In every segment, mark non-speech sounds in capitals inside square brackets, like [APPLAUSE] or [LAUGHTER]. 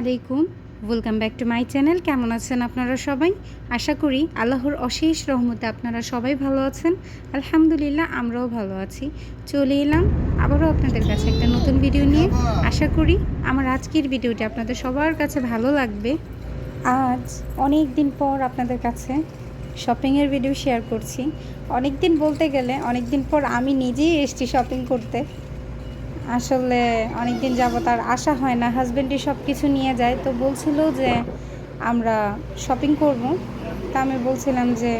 আলাইকুম। Welcome back to my channel কেমন আছেন আপনারা সবাই? আশা করি আল্লাহর অশেষ রহমতে আপনারা সবাই ভালো আছেন। আলহামদুলিল্লাহ, আমরাও ভালো আছি। চলে এলাম আবারও আপনাদের কাছে একটা নতুন ভিডিও নিয়ে। আশা করি আমার আজকের ভিডিওটি আপনাদের সবার কাছে ভালো লাগবে। আজ অনেক দিন পর আপনাদের কাছে শপিংয়ের ভিডিও শেয়ার করছি। অনেক দিন বলতে গেলে অনেক দিন পর আমি নিজেই এসেছি শপিং করতে। আসলে অনেক দিন যাবত আর আসা হয় না। হাজব্যান্ডই সব কিছু নিয়ে যায়। তো বলছিল যে আমরা শপিং করব। তা আমি বলছিলাম যে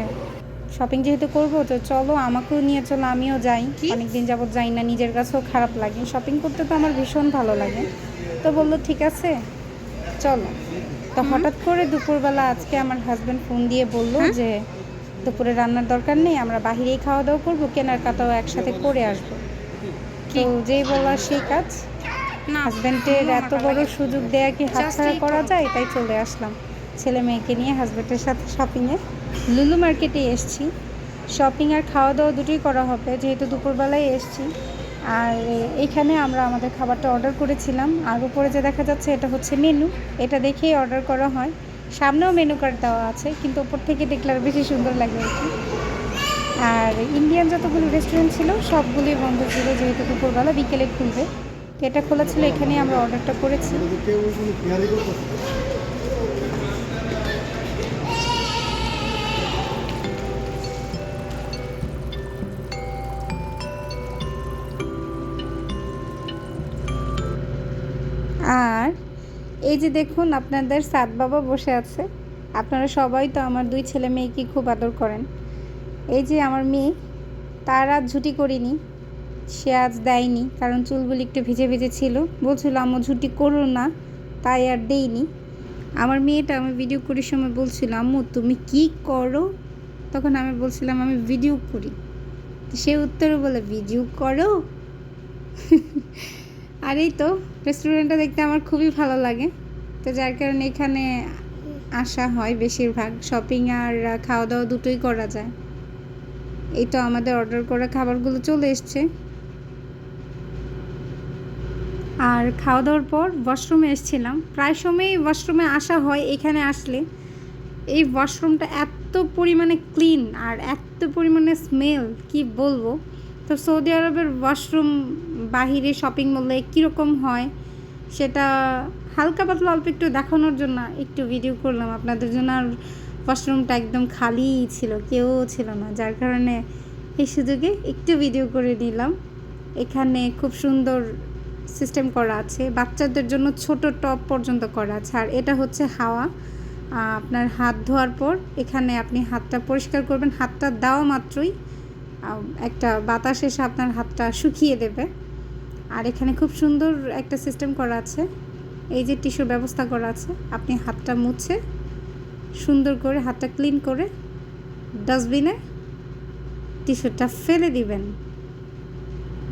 শপিং যেহেতু করব তো চলো আমাকেও নিয়ে চলো আমিও যাই। অনেক দিন যাবত যাই না নিজের কাছেও খারাপ লাগে। শপিং করতে তো আমার ভীষণ ভালো লাগে। তো বলল ঠিক আছে চলো। তো হঠাৎ করে দুপুরবেলা আজকে আমার হাজব্যান্ড ফোন দিয়ে বলল যে দুপুরে রান্নার দরকার নেই আমরা বাহিরেই খাওয়া দাওয়া করব কেনাকাটাও একসাথে করে আসব। তো যেই বলা সেই কাজ হাজব্যান্ডের এত বড় সুযোগ দেয়া কি হাতছাড়া করা যায়? তাই চলে আসলাম। ছেলে মেয়েকে নিয়ে হাজব্যান্ডের সাথে শপিংয়ে লুলু মার্কেটে এসছি। শপিং আর খাওয়া দাওয়া দুটোই করা হবে। যেহেতু দুপুরবেলায় এসছি। আর এইখানে আমরা আমাদের খাবারটা অর্ডার করেছিলাম। আর উপরে যে দেখা যাচ্ছে এটা হচ্ছে মেনু এটা দেখেই অর্ডার করা হয়। সামনেও মেনু কার্ড দেওয়া আছে। কিন্তু উপর থেকে দেখলে আরও বেশি সুন্দর লাগে আর কি। আর ইন্ডিয়ান যতগুলো রেস্টুরেন্ট ছিল, সবগুলোই বন্ধ ছিল যেহেতু দুপুরবেলা, বিকেলে খুলবে। এটা খোলা ছিল, এখানেই আমরা অর্ডারটা করেছি। আর এই যে দেখুন, আপনাদের সাত বাবা বসে আছে। আপনারা সবাই তো আমার দুই ছেলে মেয়েকে খুব আদর করেন। এই যে আমার মেয়ে, তার আজ ঝুটি করিনি। সে আজ দেয়নি, কারণ চুলগুলি একটু ভিজে ভিজে ছিল। বলছিল, আম্মু, ঝুটি করো না, তাই আর দেইনি। আমার মেয়েটা, আমি ভিডিও করার সময় বলছিল, আম্মু, তুমি কি করো? তখন আমি বলছিলাম, আমি ভিডিও করি। সে উত্তরে বলে, ভিডিও করো? [LAUGHS] আর এই তো রেস্টুরেন্টটা দেখতে আমার খুবই ভালো লাগে। তো যার কারণে এখানে আসা হয় বেশিরভাগ। শপিং আর খাওয়া দাওয়া দুটোই করা যায়। এই তো আমাদের অর্ডার করা খাবারগুলো চলে এসছে। আর খাওয়া দাওয়ার পর ওয়াশরুমে এসেছিলাম। প্রায় সময়ই ওয়াশরুমে আসা হয় এখানে আসলে। এই ওয়াশরুমটা এত পরিমাণে ক্লিন আর এত পরিমাণে স্মেল কি বলব? তো সৌদি আরবের ওয়াশরুম বাহিরে শপিং মলে কীরকম হয়, সেটা হালকা পাতলা অল্প একটু দেখানোর জন্য একটু ভিডিও করলাম। আপনাদের জন্য আর ওয়াশরুমটা একদম খালিই ছিল, কেউ ছিল না। যার কারণে এই সুযোগে একটু ভিডিও করে নিলাম। এখানে খুব সুন্দর সিস্টেম করা আছে। বাচ্চাদের জন্য ছোট টপ পর্যন্ত করা আছে। আর এটা হচ্ছে হাওয়া। আপনার হাত ধোয়ার পর এখানে আপনি হাতটা পরিষ্কার করবেন। হাতটা দেওয়া মাত্রই একটা বাতাস এসে আপনার হাতটা শুকিয়ে দেবে। আর এখানে খুব সুন্দর একটা সিস্টেম করা আছে। এই যে টিস্যুর ব্যবস্থা করা আছে, আপনি হাতটা মুছে সুন্দর করে হাতটা ক্লিন করে ডাস্টবিনে টিস্যুটা ফেলে দিবেন।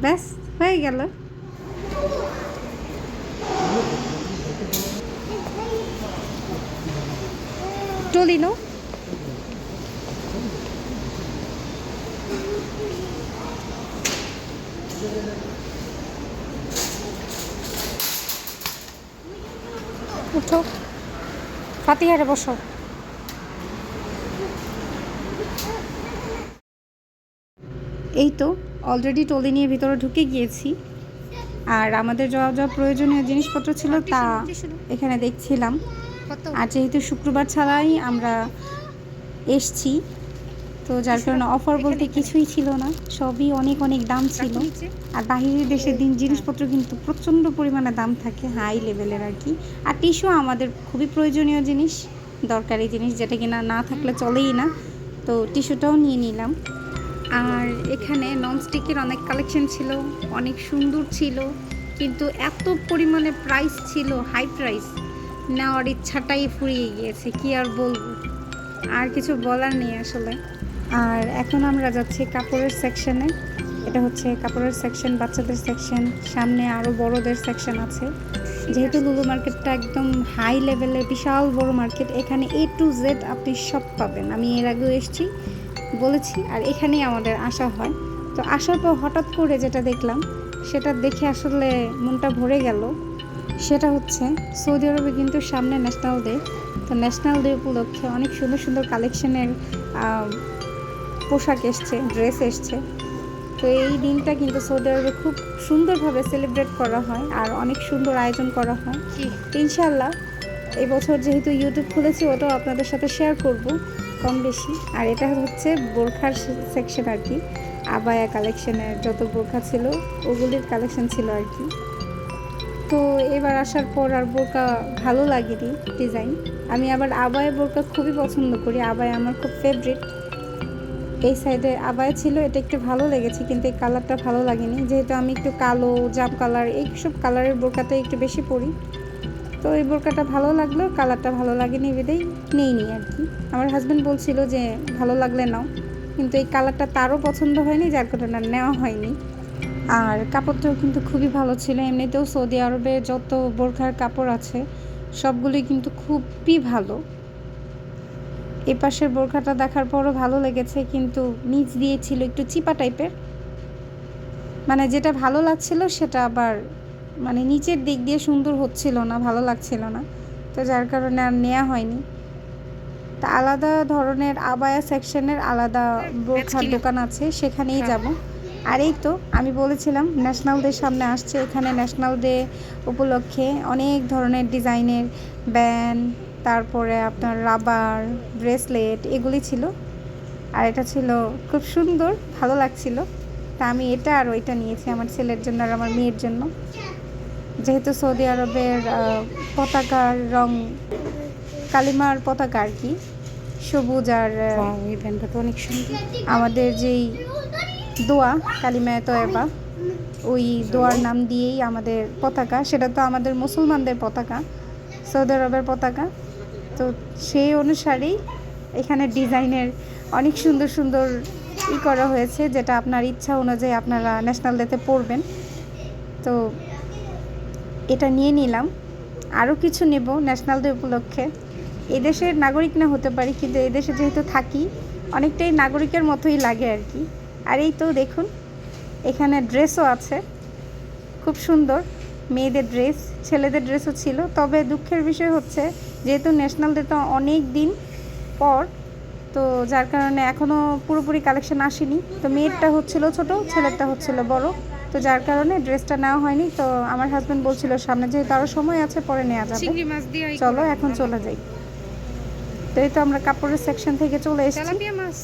ব্যাস, হয়ে গেল। টলিনো উঠো। ফাতিহারে বসো। এই তো অলরেডি টলি নিয়ে ভিতরে ঢুকে গিয়েছি। আর আমাদের যা যা প্রয়োজনীয় জিনিসপত্র ছিল তা এখানে দেখছিলাম। আর যেহেতু শুক্রবার ছাড়াই আমরা এসছি তো যার কারণে অফার বলতে কিছুই ছিল না সবই অনেক অনেক দাম ছিল। আর বাহিরের দেশের দিন জিনিসপত্র কিন্তু প্রচণ্ড পরিমাণে দাম থাকে হাই লেভেলের আর কি। আর টিস্যু আমাদের খুবই প্রয়োজনীয় জিনিস দরকারি জিনিস যেটা কিনা না থাকলে চলেই না। তো টিস্যুটাও নিয়ে নিলাম। আর এখানে ননস্টিকের অনেক কালেকশন ছিল, অনেক সুন্দর ছিল, কিন্তু এত পরিমাণে প্রাইস ছিল হাই প্রাইস নেওয়ার ইচ্ছাটাই ফুরিয়ে গিয়েছে, কি আর বলব? আর কিছু বলার নেই আসলে। আর এখন আমরা যাচ্ছি কাপড়ের সেকশনে এটা হচ্ছে কাপড়ের সেকশন বাচ্চাদের সেকশন সামনে আরও বড়দের সেকশন আছে। যেহেতু লুলু মার্কেটটা একদম হাই লেভেলের বিশাল বড় মার্কেট এখানে এ টু জেড আপনি সব পাবেন। আমি এর আগেও এসেছি বলেছি আর এখানেই আমাদের আসা হয়। তো আসার পর হঠাৎ করে যেটা দেখলাম সেটা দেখে আসলে মনটা ভরে গেল। সেটা হচ্ছে সৌদি আরবে কিন্তু সামনে ন্যাশনাল ডে তো ন্যাশনাল ডে উপলক্ষে অনেক সুন্দর সুন্দর কালেকশনের পোশাক এসছে ড্রেস এসছে। তো এই দিনটা কিন্তু সৌদি আরবে খুব সুন্দরভাবে সেলিব্রেট করা হয় আর অনেক সুন্দর আয়োজন করা হয়। ইনশাল্লাহ এই বছর যেহেতু ইউটিউব খুলেছি ওটাও আপনাদের সাথে শেয়ার করব। কম বেশি। আর এটা হচ্ছে বোরখার সেকশন আর কি। আবায়া কালেকশনের যত বোরখা ছিল, ওগুলির কালেকশন ছিল আর কি। তো এবার আসার পর আর বোরকা ভালো লাগেনি ডিজাইন আমি আবার আবায়া বোরকা খুবই পছন্দ করি। আবায়া আমার খুব ফেভারিট এই সাইডে আবায়া ছিল, এটা একটু ভালো লেগেছে, কিন্তু এই কালারটা ভালো লাগেনি। যেহেতু আমি একটু কালো, জাম কালার এইসব কালারের বোরকাতে একটু বেশি পরি। তো এই বোরকাটা ভালো লাগল, কালারটা ভালো লাগেনি বেঁধেই নেইনি আর কি। আমার হাজব্যান্ড বলছিল যে, ভালো লাগলে নাও। কিন্তু এই কালারটা তারও পছন্দ হয়নি, যার কারণে নেওয়া হয়নি। আর কাপড়টাও কিন্তু খুবই ভালো ছিল। এমনিতেও সৌদি আরবে যত বোরখার কাপড় আছে, সবগুলোই কিন্তু খুবই ভালো। এ পাশের বোরখাটা দেখার পরও ভালো লেগেছে, কিন্তু নিচ দিয়েছিল একটু চিপা টাইপের মানে যেটা ভালো লাগছিল, সেটা আবার মানে নিচের দিক দিয়ে সুন্দর হচ্ছিল না ভালো লাগছিল না। তো যার কারণে আর নেওয়া হয়নি। তা আলাদা ধরনের আবায়া সেকশনের আলাদা বোরখার দোকান আছে সেখানেই যাব। আর এই তো আমি বলেছিলাম ন্যাশনাল ডে সামনে আসছে এখানে ন্যাশনাল ডে উপলক্ষে অনেক ধরনের ডিজাইনের ব্যান তারপরে আপনার রাবার ব্রেসলেট এগুলি ছিল। আর এটা ছিল খুব সুন্দর ভালো লাগছিল। তা আমি এটা আর ওইটা নিয়েছি আমার ছেলের জন্য আর আমার মেয়ের জন্য। যেহেতু সৌদি আরবের পতাকার রং কালিমার পতাকা আর কি সবুজ আর ব্যান্ডটা তো অনেক সুন্দর। আমাদের যেই দোয়া কালিমায় তয়বা ওই দোয়ার নাম দিয়েই আমাদের পতাকা। সেটা তো আমাদের মুসলমানদের পতাকা সৌদি আরবের পতাকা। তো সেই অনুসারেই এখানে ডিজাইনের অনেক সুন্দর সুন্দর ই করা হয়েছে যেটা আপনার ইচ্ছা অনুযায়ী আপনারা ন্যাশনাল ডেতে পড়বেন তো এটা নিয়ে নিলাম। আরও কিছু নেব ন্যাশনাল ডে উপলক্ষে। এদেশের নাগরিক না হতে পারি, কিন্তু এদেশে যেহেতু থাকি, অনেকটাই নাগরিকের মতোই লাগে আর কি। আর এই তো দেখুন, এখানে ড্রেসও আছে। খুব সুন্দর, মেয়েদের ড্রেস, ছেলেদের ড্রেসও ছিল। তবে দুঃখের বিষয় হচ্ছে, যেহেতু ন্যাশনাল ডে তো অনেক দিন পর, তো যার কারণে এখনও পুরোপুরি কালেকশন আসেনি। তো মেয়েরটা হচ্ছিল ছোট, ছেলেরটা হচ্ছিল বড়। তো যার কারণে ড্রেসটা নেওয়া হয়নি। তো আমার হাজব্যান্ড বলছিল সামনে যেহেতু আরও সময় আছে পরে নেওয়া যাবে। চলো এখন চলে যাই। তো এই তো আমরা কাপড়ের সেকশন থেকে চলে এসেছি। মাছ।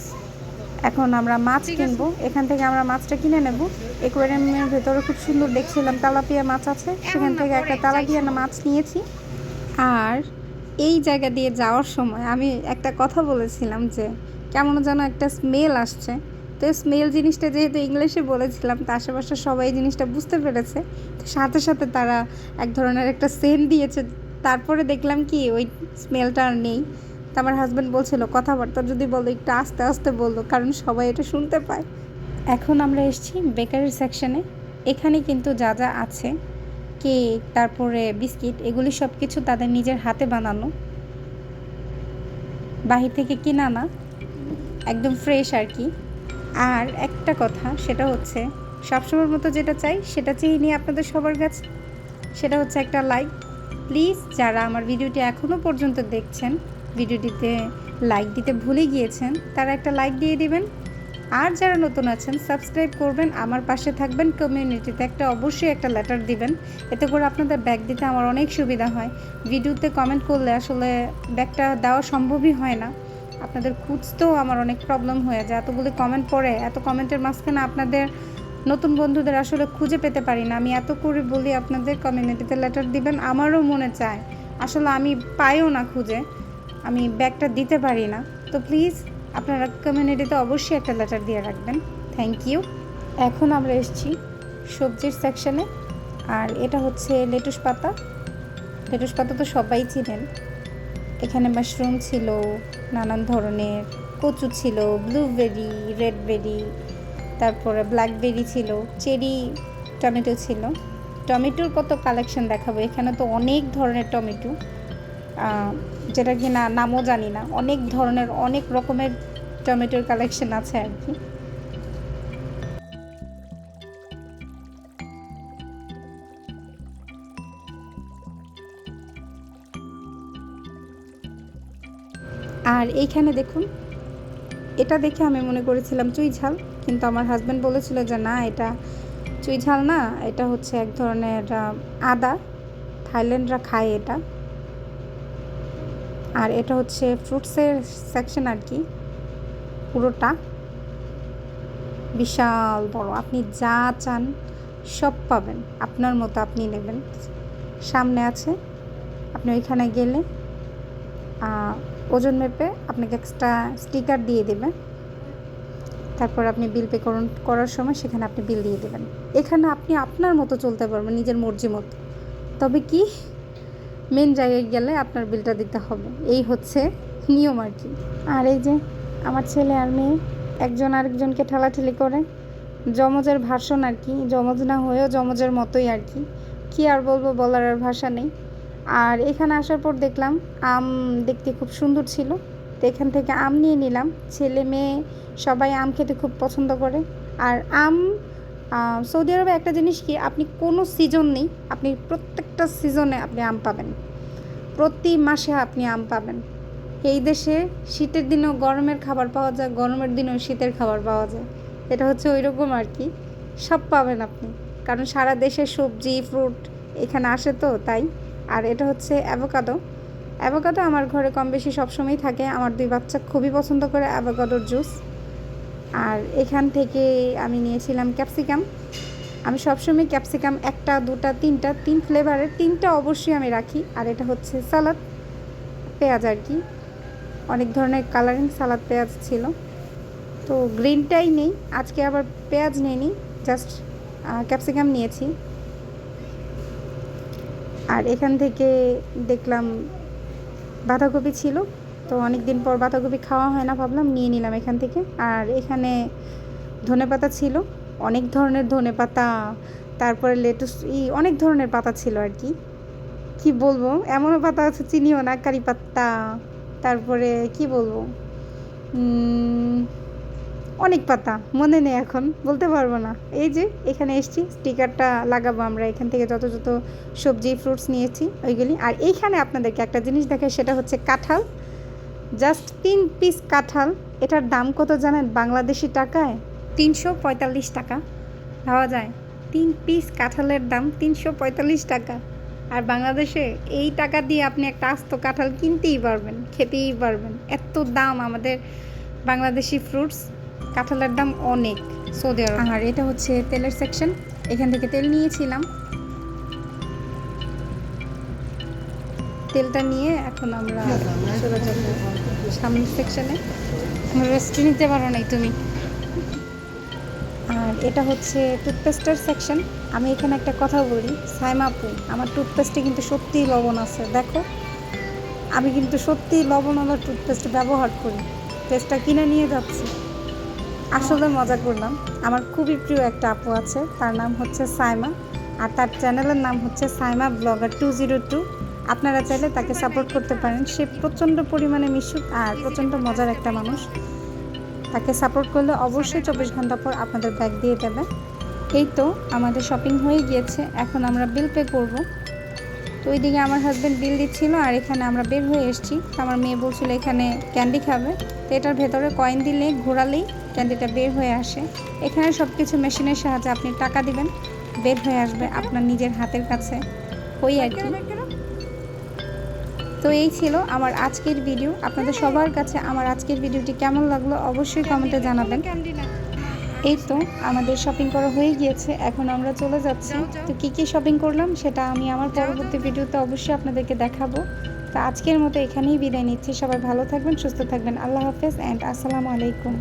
এখন আমরা মাছ কিনবো। এখান থেকে আমরা মাছটা কিনে নেব। একুয়ারিয়ামের ভেতরে খুব সুন্দর দেখছিলাম তালাপিয়া মাছ আছে। সেখান থেকে একটা। তালাপিয়া মাছ নিয়েছি। আর এই জায়গা দিয়ে যাওয়ার সময় আমি একটা কথা বলেছিলাম যে কেমন যেন একটা স্মেল আসছে। তো স্মেল জিনিসটা যেহেতু ইংলিশে বলেছিলাম, তো আশেপাশে সবাই জিনিসটা বুঝতে পেরেছে। তো সাথে সাথে তারা এক ধরনের একটা সেন্ট দিয়েছে। তারপরে দেখলাম কি, ওই স্মেলটা আর নেই। তো আমার হাজব্যান্ড বলছিল, কথাবার্তা যদি বলো, একটু আস্তে আস্তে বলল কারণ সবাই এটা শুনতে পায়। এখন আমরা এসেছি বেকারির সেকশনে এখানে কিন্তু যা যা আছে কেক তারপরে বিস্কিট এগুলি সব কিছু তাদের নিজের হাতে বানানো। বাহির থেকে কিনা না, একদম ফ্রেশ আর কি। আর একটা কথা, সেটা হচ্ছে সবসময়ের মতো যেটা চাই, সেটা চেয়ে নিয়ে আপনাদের সবার কাছে। সেটা হচ্ছে একটা লাইক প্লিজ যারা আমার ভিডিওটি এখনও পর্যন্ত দেখছেন, ভিডিওটিতে লাইক দিতে ভুলে গিয়েছেন, তারা একটা লাইক দিয়ে দিবেন। আর যারা নতুন আছেন সাবস্ক্রাইব করবেন, আমার পাশে থাকবেন কমিউনিটিতে একটা অবশ্যই একটা লেটার দিবেন। এতে করে আপনাদের ব্যাগ দিতে আমার অনেক সুবিধা হয়। ভিডিওতে কমেন্ট করলে আসলে ব্যাগটা দেওয়া সম্ভবই হয় না। আপনাদের খুঁজতেও আমার অনেক প্রবলেম হয়ে যায়। এতগুলি কমেন্ট পড়ে, এত কমেন্টের মাঝখানে আপনাদের নতুন বন্ধুদের আসলে খুঁজে পেতে পারি না। আমি এত করে বলি আপনাদের কমিউনিটিতে লেটার দিবেন, আমারও মনে চায়। আসলে আমি পাইও না খুঁজে, আমি ব্যাগটা দিতে পারি না। তো প্লিজ আপনারা কমিউনিটিতে অবশ্যই একটা লেটার দিয়ে রাখবেন। থ্যাংক ইউ এখন আমরা এসেছি সবজির সেকশনে আর এটা হচ্ছে লেটুস পাতা। লেটুস পাতা তো সবাই চিনেন। এখানে মাশরুম ছিল, নানান ধরনের কচু ছিল ব্লুবেরি রেডবেরি তারপরে ব্ল্যাকবেরি ছিল চেরি টমেটো ছিল। টমেটোর কত কালেকশন দেখাবো? এখানে তো অনেক ধরনের টমেটো। যেটা কি না নামও জানি না। অনেক ধরনের, অনেক রকমের টমেটোর কালেকশন আছে আর কি। আর এইখানে দেখুন, এটা দেখে আমি মনে করেছিলাম চুই ঝাল, কিন্তু আমার হাজব্যান্ড বলেছিল যে না, এটা চুই ঝাল না, এটা হচ্ছে এক ধরনের আদা, থাইল্যান্ডরা খায় এটা। আর এটা হচ্ছে ফ্রুটসের সেকশন আর কি, পুরোটা। বিশাল বড়, আপনি যা চান সব পাবেন, আপনার মতো আপনি নেবেন। সামনে আছে, আপনি ওইখানে গেলে ওজন মেপে আপনাকে এক্সট্রা স্টিকার দিয়ে দেবে। তারপর আপনি বিল পে করুন, করার সময় সেখানে আপনি বিল দিয়ে দেবেন। এখানে আপনি আপনার মতো চলতে পারবেন, নিজের মর্জি মতো। তবে কি? মেন জায়গায় গেলে আপনার বিলটা দিতে হবে। এই হচ্ছে নিয়ম আর কি। আর এই যে আমার ছেলে আর মেয়ে, একজন আরেকজনকে ঠেলাঠেলি করে, যমজের ভাষণ আর কি, যমজ না হয়েও যমজের মতোই আর কি। কি আর বলব, বলার আর ভাষা নেই। আর এখানে আসার পর দেখলাম আম দেখতে খুব সুন্দর ছিল। তো এখান থেকে আম নিয়ে নিলাম। ছেলে মেয়ে সবাই আম খেতে খুব পছন্দ করে। আর আম সৌদি আরবে একটা জিনিস কি, আপনি কোনো সিজন নেই, আপনি প্রত্যেকটা সিজনে আপনি আম পাবেন। প্রতি মাসে আপনি আম পাবেন। এই দেশে শীতের দিনেও গরমের খাবার পাওয়া যায়, গরমের দিনেও শীতের খাবার পাওয়া যায়। এটা হচ্ছে ওই রকম আর কি। সব পাবেন আপনি। কারণ সারা দেশে সবজি ফ্রুট এখানে আসে তো, তাই। আর এটা হচ্ছে অ্যাভোকাডো। অ্যাভোকাডো আমার ঘরে কম বেশি সবসময় থাকে। আমার দুই বাচ্চা খুবই পছন্দ করে অ্যাভোকাডোর জুস। আর এখান থেকে আমি নিয়েছিলাম ক্যাপসিকাম। আমি সবসময় ক্যাপসিকাম একটা, দুটা, তিনটা, তিন ফ্লেভারের তিনটা অবশ্যই আমি রাখি। আর এটা হচ্ছে সালাদ পেঁয়াজ আর কি। অনেক ধরনের কালারিং সালাদ পেঁয়াজ ছিল। তো গ্রিনটাই নেই। আজকে আবার পেঁয়াজ নেইনি। জাস্ট ক্যাপসিকাম নিয়েছি। আর এখান থেকে দেখলাম বাঁধাকপি ছিল, তো অনেক দিন পর বাঁধাকপি খাওয়া হয় না ভাবলাম নিয়ে নিলাম এখান থেকে। আর এখানে ধনেপাতা ছিল, অনেক ধরনের ধনেপাতা, তারপরে লেটুস ই অনেক ধরনের পাতা ছিল আর কি। কি বলব? এমনও পাতা আছে, চিনিও না, কারি পাত্তা তারপরে কি বলব? অনেক পাতা, মনে নেই এখন, বলতে পারব না। এই যে, এখানে এসছি, স্টিকারটা লাগাবো আমরা, এখান থেকে যত যত সবজি ফ্রুটস নিয়েছি, ওইগুলি। আর এইখানে আপনাদেরকে একটা জিনিস দেখায় সেটা হচ্ছে কাঁঠাল। জাস্ট তিন পিস কাঁঠাল, এটার দাম কত জানেন? বাংলাদেশি টাকায়? তিনশো পঁয়তাল্লিশ টাকা। ভাবা যায়, তিন পিস কাঁঠালের দাম তিনশো পঁয়তাল্লিশ টাকা। আর বাংলাদেশে এই টাকা দিয়ে আপনি একটা আস্ত কাঁঠাল কিনতেই পারবেন, খেতেই পারবেন। এত দাম আমাদের বাংলাদেশি ফ্রুটস কাঁঠালের দাম অনেক সৌদি আরব। আর এটা হচ্ছে তেলের সেকশন এখান থেকে তেল নিয়েছিলাম। তেলটা নিয়ে এখন আমরা চলে যাব সামনের সেকশনে রেস্ট নিতে পারো নাই তুমি। আর এটা হচ্ছে টুথপেস্টের সেকশন আমি এখানে একটা কথা বলি সাইমাপু আমার টুথপেস্টে কিন্তু সত্যিই লবণ আছে দেখো। আমি কিন্তু সত্যিই লবণওয়ালা টুথপেস্ট ব্যবহার করি। পেস্টটা কিনে নিয়ে যাচ্ছি। আসলে মজা করলাম। আমার খুবই প্রিয় একটা আপু আছে, তার নাম হচ্ছে সাইমা, আর তার চ্যানেলের নাম হচ্ছে Saima blogger two zero two. আপনারা চাইলে তাকে সাপোর্ট করতে পারেন। সে প্রচণ্ড পরিমাণে মিশুক আর প্রচণ্ড মজার একটা মানুষ। তাকে সাপোর্ট করলে অবশ্যই চব্বিশ ঘণ্টা পর আপনাদের ব্যাগ দিয়ে দেবে। এই তো আমাদের শপিং হয়ে গিয়েছে। এখন আমরা বিল পে করব। তো ওইদিকে আমার হাজব্যান্ড বিল দিচ্ছিল আর এখানে আমরা বের হয়ে এসেছি। আমার মেয়ে বলছিল এখানে ক্যান্ডি খাবে। তো এটার ভেতরে কয়েন দিলে, ঘোরালেই ক্যান্ডিটা বের হয়ে আসে। এখানে সব কিছু মেশিনের সাহায্যে আপনি টাকা দিবেন, বের হয়ে আসবে আপনার নিজের হাতের কাছে। ওই আর কি। তো এই ছিল আমার আজকের ভিডিও আপনাদের সবার কাছে আমার আজকের ভিডিওটি কেমন লাগল অবশ্যই কমেন্টে জানাবেন। এই তো আমাদের শপিং করা হয়ে গিয়েছে এখন আমরা চলে যাচ্ছি। তো কি কি শপিং করলাম সেটা আমি আমার পরবর্তী ভিডিওতে অবশ্যই আপনাদেরকে দেখাবো। তো আজকের মতো এখানেই বিদায় নিচ্ছি। সবাই ভালো থাকবেন সুস্থ থাকবেন। আল্লাহ হাফেজ অ্যান্ড আসসালামু আলাইকুম।